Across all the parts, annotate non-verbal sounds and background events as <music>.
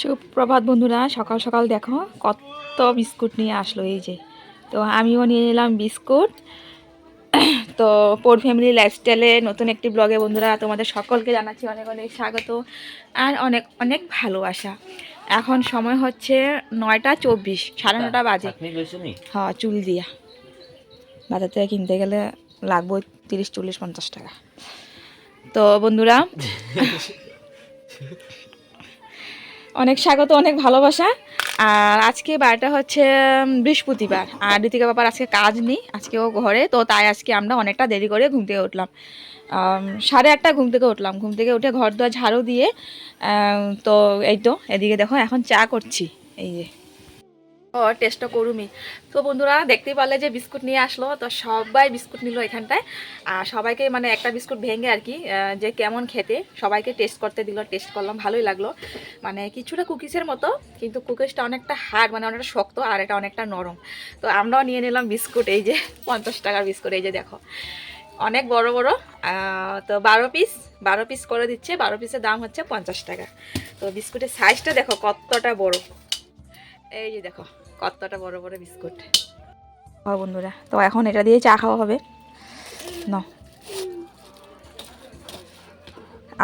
সুপ্রভাত বন্ধুরা সকাল সকাল দেখো কত বিস্কুট নিয়ে আসলো এই যে। তো আমিও নিয়ে নিলাম বিস্কুট। <clears throat> তো পোর ফ্যামিলি লাইফস্টাইলে নতুন একটি ব্লগে বন্ধুরা তোমাদের সকলকে জানাচ্ছি অনেক অনেক স্বাগত আর অনেক অনেক ভালোবাসা। এখন সময় হচ্ছে নয়টা চব্বিশ সাড়ে নটা বাজে। হ্যাঁ চুল দিয়া। বাজার থেকে কিনতে গেলে লাগবে তিরিশ চল্লিশ পঞ্চাশ টাকা। তো বন্ধুরা <laughs> অনেক স্বাগত, অনেক ভালোবাসা। আর আজকে বারটা হচ্ছে বৃহস্পতিবার। আর ঋতিকা বাবার আজকে কাজ নেই আজকেও ঘরে, তো তাই আজকে আমরা অনেকটা দেরি করে ঘুম থেকে উঠলাম। সাড়ে আটটা ঘুম থেকে উঠলাম। ঘুম থেকে উঠে ঘর দোয়া ঝাড়ু দিয়ে তো এই তো, এদিকে দেখো, এখন চা করছি। এই যে। ও টেস্টটা করুমি। তো বন্ধুরা, দেখতেই পারলে যে বিস্কুট নিয়ে আসলো, তো সবাই বিস্কুট নিল এখানটায়। আর সবাইকে মানে একটা বিস্কুট ভেঙে আর কি যে কেমন খেতে, সবাইকে টেস্ট করতে দিল টেস্ট করলাম, ভালোই লাগল। মানে কিছুটা কুকিজের মতো, কিন্তু কুকিজটা অনেকটা হার্ড মানে অনেকটা শক্ত আর এটা অনেকটা নরম। তো আমরাও নিয়ে নিলাম বিস্কুট, এই যে পঞ্চাশ টাকার বিস্কুট, এই যে দেখো। অনেক বড় বড় তো বারো পিস বারো পিস করে দিচ্ছে, বারো পিসের দাম হচ্ছে পঞ্চাশ টাকা। তো বিস্কুটের সাইজটা দেখো কতটা বড়। এই যে দেখো কতটা বড় বড় বিস্কুট? ও বন্ধুরা তো এখন এটা দিয়ে চা খাওয়া হবে। ন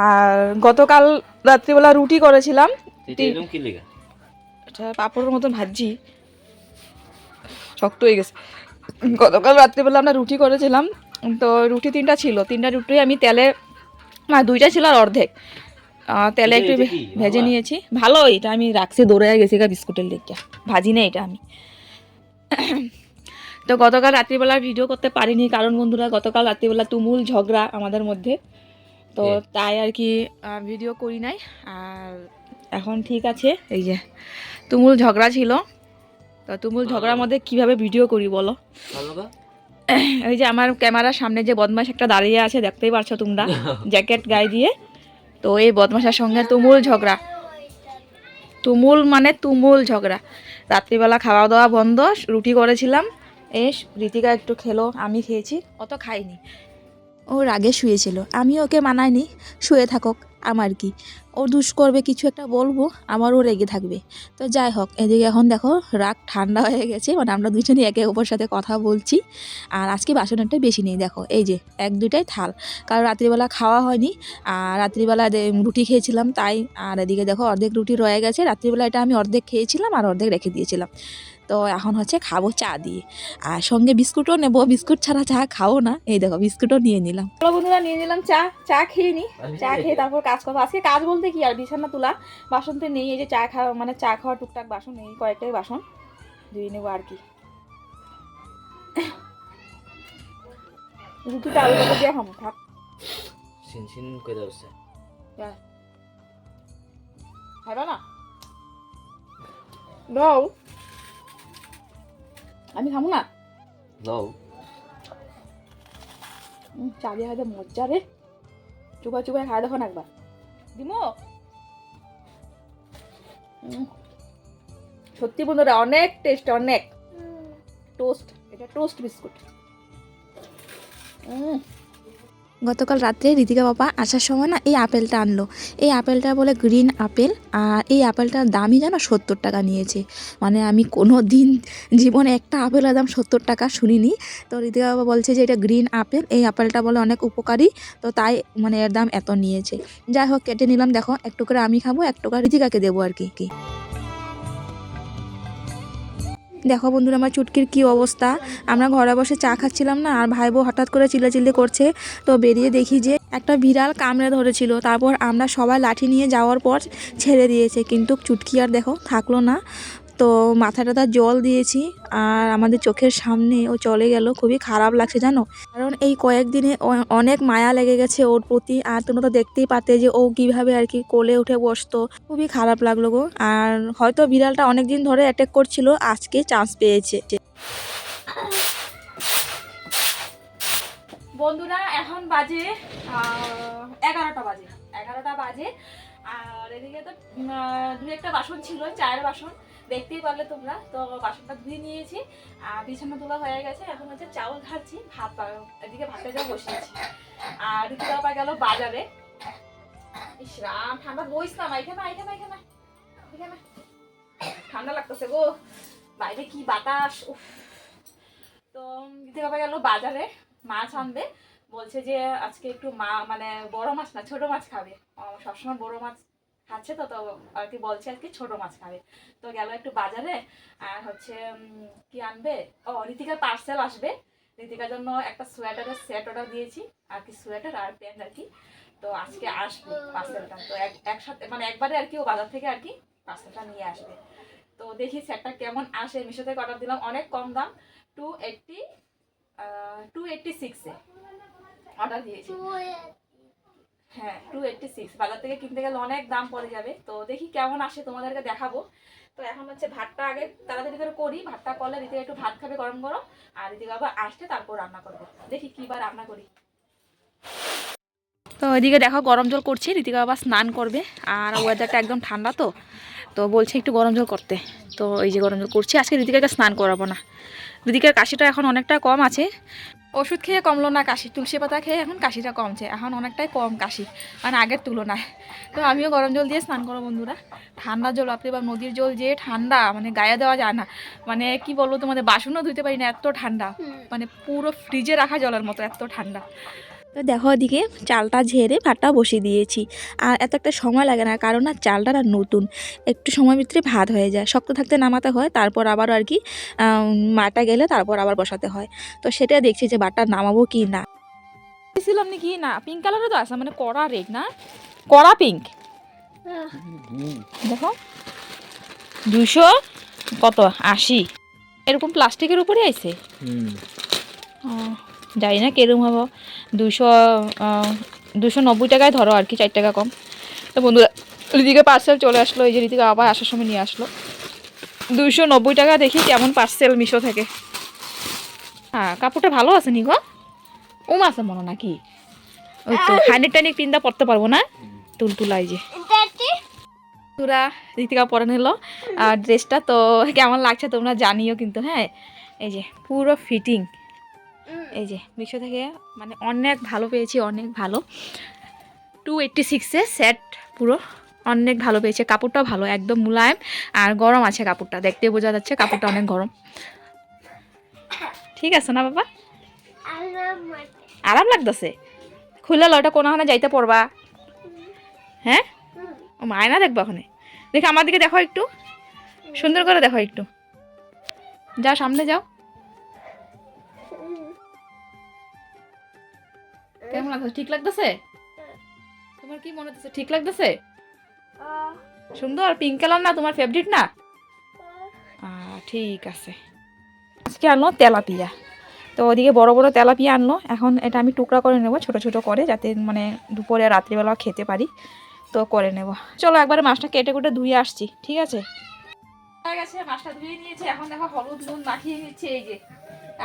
আর গতকাল রাত্রিবেলা রুটি করেছিলাম। এটা এরকম কি লেগা? এটা পাঁপড়ের মতন ভাজি। শক্ত হয়ে গেছে। গতকাল রাত্রিবেলা আমরা রুটি করেছিলাম। তো রুটি তিনটা ছিল। তিনটা রুটি আমি তেলে না দুইটা ছিল আর অর্ধেক। তেলে একটু? ভেজে নিয়েছি। ভালো এটা আমি রাখছি দৌড়ে গেছি গা বিস্কুটের লেগে ভাজি না এটা আমি। তো গতকাল রাত্রিবেলা ভিডিও করতে পারিনি কারণ বন্ধুরা গতকাল রাত্রিবেলা তুমুল ঝগড়া আমাদের মধ্যে। তো তাই আর কি ভিডিও করি নাই। আর এখন ঠিক আছে এই যে তুমুল ঝগড়া ছিল। তো তুমুল ঝগড়ার মধ্যে কীভাবে ভিডিও করি বলো? ওই যে আমার ক্যামেরার সামনে যে বদমাস একটা দাঁড়িয়ে আছে দেখতেই পারছ তোমরা। <laughs> জ্যাকেট গায়ে দিয়ে। তো এই বদমাশার সঙ্গে তুমুল ঝগড়া। তুমুল মানে তুমুল ঝগড়া। রাত্রিবেলা খাওয়া দাওয়া বন্ধ, রুটি করেছিলাম। এস, রীতিকা একটু খেলো, আমি খেয়েছি, অত খাইনি। ও রাগে শুয়েছিল আমি ওকে মানাইনি, শুয়ে থাকুক। আমার কি? ও দুষ করবে কিছু একটা বলব আমারও রেগে থাকবে। তো যাই হোক এদিকে এখন দেখো রাগ ঠান্ডা হয়ে গেছে মানে আমরা দুজনই একে অপর সাথে কথা বলছি। আর আজকে বাসনটা বেশি নেই দেখো এই যে এক দুইটাই থাল। কারণ রাত্রিবেলা খাওয়া হয়নি আর রাত্রিবেলা রুটি খেয়েছিলাম তাই। আর এদিকে দেখো অর্ধেক রুটি রয়ে গেছে রাত্রিবেলা এটা আমি অর্ধেক খেয়েছিলাম আর অর্ধেক রেখে দিয়েছিলাম। তো এখন হচ্ছে খাব চা দিয়ে। আর সঙ্গে বিস্কুটও নেব বিস্কুট ছাড়া চা খাও না। এই দেখো বিস্কুটও নিয়ে নিলাম। বন্ধুরা নিয়ে নিলাম চা। চা খেয়ে নি। চা খেয়ে তারপর কাজ করব। আজকে কাজ বলতে কি আর বিছানা তোলা বাসন তো নেই এই যে চা খাওয়া মানে চা খাওয়া টুকটাক বাসন এই কয়েকটাই বাসন ধুয়ে নেব আর কি। রুটিটা আলু করে দিয়ে খাব থাক সিন সিন কইরা খাইবা না? দাও আমি খাব না? লও। উম, চা দিয়ে মজা রে। চুপা চুপায় খাই দেখো না একবার। দিমো? সত্যি বন্ধুরা অনেক টেস্ট অনেক। টোস্ট এটা টোস্ট বিস্কুট উম, গতকাল রাত্রে ঋতিকা বাবা আসার সময় না এই আপেলটা আনলো। এই আপেলটা বলে গ্রিন আপেল আর এই আপেলটার দামই যেন সত্তর টাকা নিয়েছে। মানে আমি কোনো দিন জীবনে একটা আপেলের দাম সত্তর টাকা শুনিনি। তো ঋতিকা বাবা বলছে যে এটা গ্রিন আপেল, এই আপেলটা বলে অনেক উপকারী, তো তাই মানে এর দাম এত নিয়েছে। যাই হোক, কেটে নিলাম। দেখো একটু করে আমি খাব একটু করে ঋতিকাকে দেবো আর কি কি। দেখো বন্ধুরা, আমার চুটকির কি অবস্থা? আমরা ঘরে বসে চা খাচ্ছিলাম না, আর ভাই বউ হঠাৎ করে চিল্লাচিল্লি করছে। তো বেরিয়ে দেখি যে একটা বিড়াল কামড়ে ধরেছিল। তারপর আমরা সবাই লাঠি নিয়ে যাওয়ার পর ছেড়ে দিয়েছে। কিন্তু চুটকি আর দেখো থাকল না। তো মাথাটা জল দিয়েছি আর আমাদের চোখের সামনে ও চলে গেল। খুবই খারাপ লাগছে, জানো? কারণ এই কয়েকদিনে অনেক মায়া লেগে গেছে ওর প্রতি। আর তোমরা তো দেখতেই পাতে যে ও কীভাবে আর কি কোলে উঠে বসতো। খুবই খারাপ লাগল গো। আর হয়তো বিড়ালটা অনেক দিন ধরে অ্যাটাক করছিল, আজকে চান্স পেয়েছে। বন্ধুরা, এখন বাজে এগারোটা বাজে। এগারোটা বাজে। আর এদিকে তো দু একটা বাসন ছিল, চায়ের বাসন। দেখতেই পারলে তোমরা। তো বাসনটা ধুয়ে নিয়েছি, আর বিছানা তোলা হয়ে গেছে। এখন হচ্ছে চাউল ঘাটছি ভাত এদিকে ভাতটা জন্য বসিয়েছি। আর এদিকে বাবা গেল বাজারে। ইস ঠান্ডা বইস না এখানে এখানে এখানে এখানে লাগতেছে গো। বাইরে কি বাতাস, উফ। তো দিতে বাবা গেল বাজারে, মাছ আনবে। বলছে যে আজকে একটু মা মানে বড় মাছ না, ছোট মাছ খাবে। সবসময় বড় মাছ খাচ্ছে তো তো আর কি বলছে আর কি, ছোট মাছ খাবে। তো গেল একটু বাজারে, আর হচ্ছে কি আনবে? ও, ঋতিকার পার্সেল আসবে। ঋতিকার জন্য একটা সোয়েটারের সেট অর্ডার দিয়েছি, আর কি সোয়েটার আর প্যান্ট আর কি। তো আজকে আসবে পার্সেলটা তো এক, একসাথে মানে একবারে আর কি ও বাজার থেকে আর কি পার্সেলটা নিয়ে আসবে। তো দেখি সেটটা কেমন আসে। মিশো থেকে অর্ডার দিলাম অনেক কম দাম টু এইটটি টু এইটটি সিক্সে অর্ডার দিয়েছি। হ্যাঁ টু এইটটি সিক্স বাজার থেকে কিনতে গেলে অনেক দাম পড়ে যাবে। তো দেখি কেমন আসে, তোমাদেরকে দেখাবো। তো এখন হচ্ছে ভাতটা আগে তাড়াতাড়ি করে করি। ভাতটা করলে রীতিকা একটু ভাত খাবে গরম গরম। আর রীতিকা আবার আসতে তারপর রান্না করব। দেখি কী বার রান্না করি। তো ওইদিকে দেখো, গরম জল করছি। রীতিকা বাবা স্নান করবে। আর ওয়েদারটা একদম ঠান্ডা তো। তো বলছে একটু গরম জল করতে। তো এই যে গরম জল করছি। আজকে রীতিকাকে স্নান করাবো না। রীতিকার কাশিটা এখন অনেকটা কম আছে। ওষুধ খেয়ে কমলো না কাশি তুলসী পাতা খেয়ে এখন কাশিটা কমছে এখন অনেকটাই কম কাশি মানে আগের তুলনায়। তো আমিও গরম জল দিয়ে স্নান করো বন্ধুরা। ঠান্ডা জল আপনি বা নদীর জল যে ঠান্ডা মানে গায়ে দেওয়া যায় না মানে কি বলব তোমাদের বাসনও ধুতে পারি না এত ঠান্ডা মানে পুরো ফ্রিজে রাখা জলের মতো এত ঠান্ডা। তো দেখো ওদিকে চালটা ঝেড়ে ভাতটা বসিয়ে দিয়েছি। আর এত একটা সময় লাগে না কারণ না চালটা না নতুন। একটু সময় ভিতরে ভাত হয়ে যায় শক্ত থাকতে নামাতে হয় তারপর আবার আর কি মাটা গেলে তারপর আবার বসাতে হয়। তো সেটা দেখছি যে ভাতটা নামাবো কি না। ছিলাম নাকি? না পিঙ্ক কালারও তো আছে মানে কড়া রেড না? কড়া পিঙ্ক দেখো। দুশো কত? আশি। এরকম প্লাস্টিকের উপরে আইছে? হুম। ও, জানি না কিরম হব। দুশো দুশো নব্বই টাকায় ধরো আর কি চার টাকা কম। তো বন্ধুরা ঋতিকা পার্সেল চলে আসলো এই যে ঋতিকা আবার আসার সময় নিয়ে আসলো। দুশো নব্বই টাকা দেখি কেমন পার্সেল মিশো থেকে। হ্যাঁ কাপড়টা ভালো আছে নি গো? ওম আছে মনে নাকি? ওই তো হান্ড্রেড টানিক পিন্দা পরতে পারব না? তুলতুলা এই যে। তোরা ঋতিকা পরে নিল। আর ড্রেসটা তো কেমন লাগছে তোমরা জানিও কিন্তু হ্যাঁ? এই যে পুরো ফিটিং এই যে মিশো থেকে মানে অনেক ভালো পেয়েছি অনেক ভালো। টু এইট্টি সিক্সে সেট পুরো অনেক ভালো পেয়েছে। কাপড়টাও ভালো একদম মুলায়েম। আর গরম আছে কাপড়টা দেখতে বোঝা যাচ্ছে কাপড়টা অনেক গরম। ঠিক আছে না বাবা? আরাম লাগতেছে। খুললে লটা কোনো ওখানে যাইতে পড়বা। হ্যাঁ? ও মায়না দেখবা ওখানে। দেখে আমার দিকে দেখো একটু। সুন্দর করে দেখো একটু। যাও সামনে যাও। কেমন লাগতেছে ঠিক লাগতেছে? তোমার কি মনে হচ্ছে? ঠিক লাগতেছে? সুন্দর পিঙ্ক কালার না? তোমার ফেভারিট না? ঠিক আছে। আজকে আনলো তেলাপিয়া। তো ওদিকে বড় বড় তেলাপিয়া আনলো। এখন এটা আমি টুকরা করে নেব ছোট ছোট করে যাতে মানে দুপুরে রাত্রিবেলা খেতে পারি। তো করে নেব। চলো একবারে মাছটা কেটে কুটে ধুয়ে আসছি ঠিক আছে? হয়ে গেছে মাছটা ধুয়ে নিয়েছে। এখন দেখো হলুদ নুন মাখিয়ে নিচ্ছে এই যে।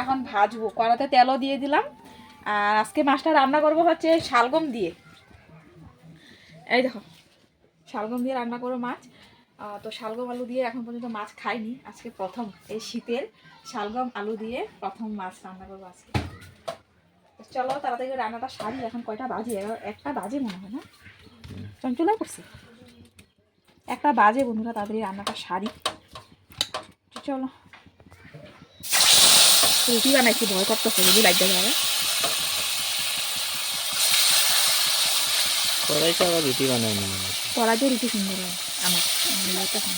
এখন ভাজবো। কড়াতে তেলও দিয়ে দিলাম। আর আজকে মাছটা রান্না করব হচ্ছে শালগম দিয়ে। এই দেখো, শালগম দিয়ে রান্না করব মাছ। তো শালগম আলু দিয়ে এখন পর্যন্ত মাছ খাইনি, আজকে প্রথম এই শীতের শালগম আলু দিয়ে প্রথম মাছ রান্না করব আজকে। চলো তাড়াতাড়ি রান্নাটা সারি, এখন কয়টা বাজে? একটা বাজে মনে হয় না? চঞ্চলা করছে। একটা বাজে বন্ধুরা, তাড়াতাড়ি রান্নাটা সারি। চলো। রুটি বানাইছি, ভয় করতেছে যদি লাইট যাবে কড়াইতে আবার রুটি বানাই নি কড়াইতে রুটি সুন্দর হয় আমার আমার এটা খাই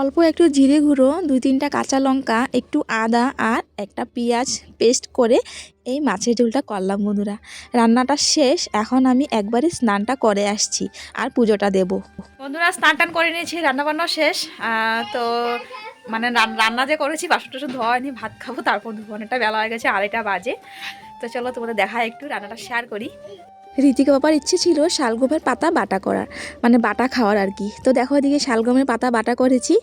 অল্প একটু জিরে গুঁড়ো, দুই তিনটা কাঁচা লঙ্কা, একটু আদা আর একটা পেঁয়াজ পেস্ট করে এই মাছের ঝোলটা করলাম বন্ধুরা। রান্নাটা শেষ, এখন আমি একবারে স্নানটা করে আসছি আর পুজোটা দেব। বন্ধুরা, স্নান টান করে নিয়েছি রান্না বান্না শেষ তো মানে রান- রান্না যে করেছি, বাসন টাসন ধোয়া হয়নি, ভাত খাব, তারপর ধোবো অনেকটা বেলা হয়ে গেছে, আড়াইটা বাজে। তো চলো তোমাদের দেখা একটু, রান্নাটা শেয়ার করি। ঋতিকা বাবার ইচ্ছে ছিল শালগমের পাতা বাটা করার মানে বাটা খাওয়ার আর কি। তো দেখো এদিকে শালগমের পাতা বাটা করেছি,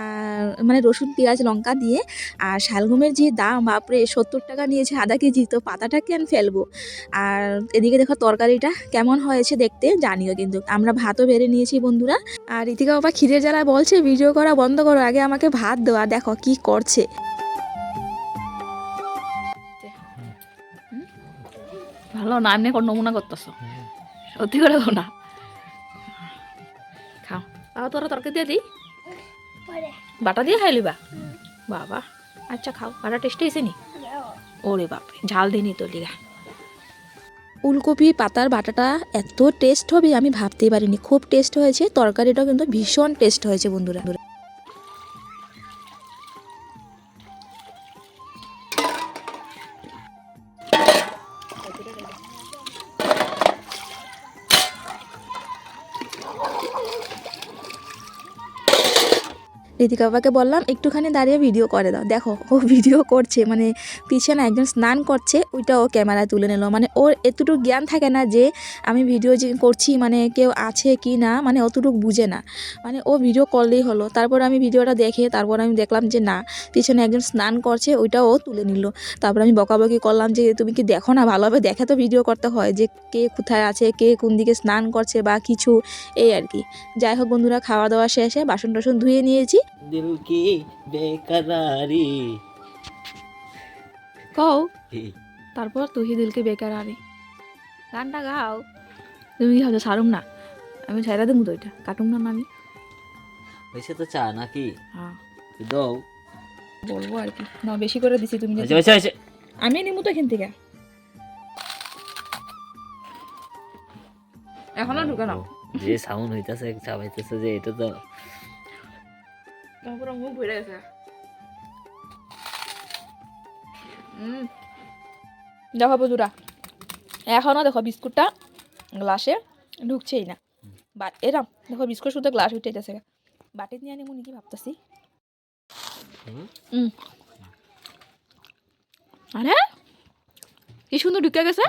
আর মানে রসুন, পেঁয়াজ, লঙ্কা দিয়ে, আর শালগমের যে দাম, বাপরে, সত্তর টাকা নিয়েছে আধা কেজি, তো পাতাটা কেন ফেলব? আর এদিকে দেখো তরকারিটা কেমন হয়েছে দেখতে, জানিও কিন্তু। আমরা ভাতও বেড়ে নিয়েছি বন্ধুরা। আর ঋতিকা বাবা খিদের জ্বালা বলছে, ভিডিও করা বন্ধ করো, আগে আমাকে ভাত দেওয়া দেখো কি করছে। ভালো না এমনি করে নমুনা করতেছ? সত্যি করে দাও না। খাও। আর তোরা তরকারি দিয়ে দিই? বাটা দিয়ে খাই লিবা বাবা আচ্ছা খাও বাটা টেস্ট হয়েছে নি? ওরে বাপরে ঝাল দিইনি তো লিগা। ফুলকপি পাতার বাটাটা এত টেস্ট হবে আমি ভাবতেই পারিনি। খুব টেস্ট হয়েছে তরকারিটাও কিন্তু ভীষণ টেস্ট হয়েছে বন্ধুরা। ঋতিকা বাবাকে বললাম, একটুখানি দাঁড়িয়ে ভিডিও করে দাও। দেখো, ও ভিডিও করছে মানে পিছনে একজন স্নান করছে ওইটা ও ক্যামেরায় তুলে নিল। মানে ওর এতটুকু জ্ঞান থাকে না যে, আমি ভিডিও যে করছি মানে কেউ আছে কি না? মানে অতটুকু বুঝে না। মানে ও ভিডিও করলেই হলো। তারপর আমি ভিডিওটা দেখে, তারপর আমি দেখলাম যে, না, পিছনে একজন স্নান করছে ওইটা ও তুলে নিল। তারপর আমি বকাবকি করলাম যে, তুমি কি দেখো না? ভালোভাবে দেখে তো ভিডিও করতে হয় যে, কে কোথায় আছে, কে কোন দিকে স্নান করছে বা কিছু। এই আর কি। যাই হোক বন্ধুরা, খাওয়া দাওয়া শেষে বাসন টাসন ধুয়ে নিয়েছি। দিল কি বেকরারি কও তারপর তুই দিলকে বেকার আনি গানটা গাও। তুমি কি ভাবছ সারুম না। আমি ছাইরা দেবো তো এটা। কাটুম না না আমি হয়েছে তো চা নাকি? হ্যাঁ। দাও। বলব আর কি। না বেশি করে দিছি তুমি হয়েছে হয়েছে হয়েছে আমি নিমু তো এখান থেকে। এখনও ঢুকে নাও। যে সাউন্ড হইতাছে চাবাইতেছে যে এটা তো তোমার পুরো মুখ ভরে গেছে হুম দেখো বন্ধুরা এখনও দেখো বিস্কুটটা গ্লাসে ঢুকছেই না। বা এরম দেখো বিস্কুট শুধু গ্লাস উঠে গেছে। বাটি নিয়ে আনি কি ভাবতেছি। হুম। হুম। আরে কি সুন্দর ঢুকে গেছে।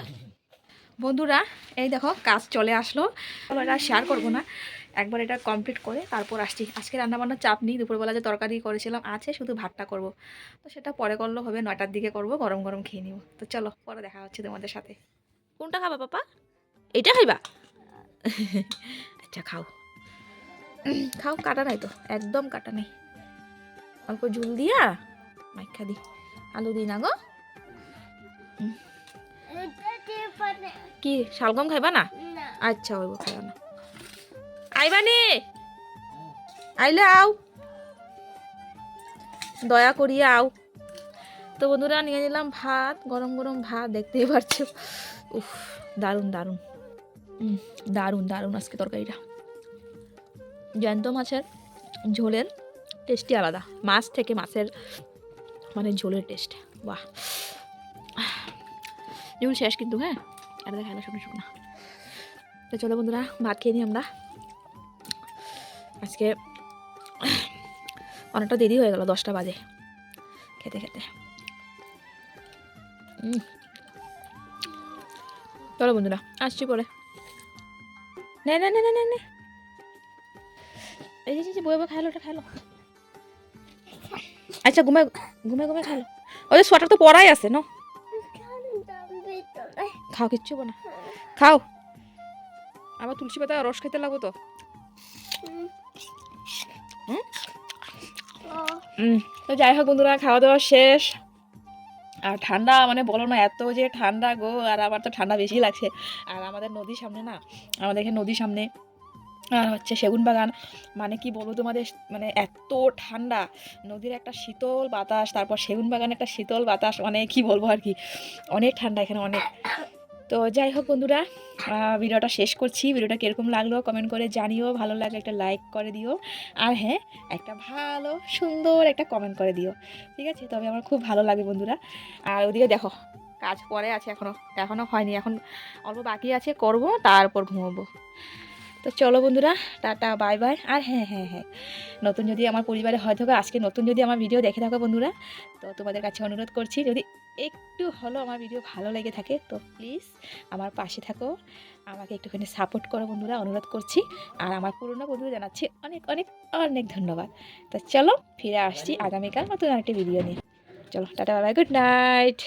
বন্ধুরা এই দেখো কাজ চলে আসলো। আবার এটা শেয়ার করব না। একবার এটা কমপ্লিট করে তারপর আসছি। আজকে রান্নাবান্নার চাপ নেই দুপুরবেলা যে তরকারি করেছিলাম আছে শুধু ভাতটা করব। তো সেটা পরে করলেও হবে নয়টার দিকে করব গরম গরম খেয়ে নিব। তো চলো পরে দেখা হচ্ছে তোমাদের সাথে। কোনটা খাবা পাপা? এইটা খাইবা? আচ্ছা খাও। খাও কাটা নাই তো একদম কাটা নেই। অল্প ঝুল দিয়া মাইখা দি। আলু দিই না গো। কি শালগম খাইবা না? আচ্ছা ওইব খাইবা না। আইবা নি আইলে আও। দয়া করিয়া আও। তো বন্ধুরা, নিয়ে নিলাম ভাত, গরম গরম ভাত, দেখতেই পারছ। উফ, দারুণ দারুণ। দারুণ দারুণ আজকে তরকারিটা। জ্যান্ত মাছের ঝোলের টেস্টই আলাদা। মাছ থেকে মাছের মানে ঝোলের টেস্ট। বাহ। ঝোল শেষ কিন্তু হ্যাঁ? এটা দেখাল শুকনো শুকনো। তো চলো বন্ধুরা, ভাত খেয়ে নিই আমরা। আজকে অনেকটা দেরি হয়ে গেল দশটা বাজে। খেতে খেতে। চলো বন্ধুরা আসছি পরে। নে এই যে, আচ্ছা আছে না? খাও না। খাও। আবার তুলসী পাতা রস খেতে লাগবো তো? তো যাই হোক বন্ধুরা খাওয়া দাওয়া শেষ। আর ঠান্ডা মানে বলো না, এত যে ঠান্ডা গো, আর আমার তো ঠান্ডা বেশি লাগছে। আর আমাদের নদীর সামনে না, আমাদের এখানে নদীর সামনে, আর হচ্ছে সেগুন বাগান। মানে কি বলব তোমাদের মানে এত ঠান্ডা, নদীর একটা শীতল বাতাস, তারপর সেগুন বাগানে একটা শীতল বাতাস মানে কি বলব আর কি, অনেক ঠান্ডা এখানে, অনেক। তো যাই হোক বন্ধুরা ভিডিওটা শেষ করছি। ভিডিওটা কীরকম লাগল কমেন্ট করে জানিও। ভালো লাগে একটা লাইক করে দিও। আর হ্যাঁ একটা ভালো, সুন্দর একটা কমেন্ট করে দিও। ঠিক আছে? তবে আমার খুব ভালো লাগে বন্ধুরা। আর ওদিকে দেখো, কাজ পরে আছে এখনও এখনও হয়নি। এখন অল্প বাকি আছে, করব, তারপর ঘুমাবো। তো চলো বন্ধুরা টাটা বাই বাই আর হ্যাঁ হ্যাঁ হ্যাঁ নতুন যদি আমার পরিবারে হয় থাকো আজকে নতুন যদি আমার ভিডিও দেখে থাকো বন্ধুরা তো তোমাদের কাছে অনুরোধ করছি যদি একটু হলো আমার ভিডিও ভালো লেগে থাকে তো প্লিজ আমার পাশে থাকো আমাকে একটুখানি সাপোর্ট করো বন্ধুরা অনুরোধ করছি। আর আমার পুরনো বন্ধুরা জানাচ্ছি অনেক অনেক অনেক ধন্যবাদ। তো চলো ফিরে আসছি আগামীকাল নতুন আরেকটি ভিডিও নিয়ে। চলো টাটা বাই গুড নাইট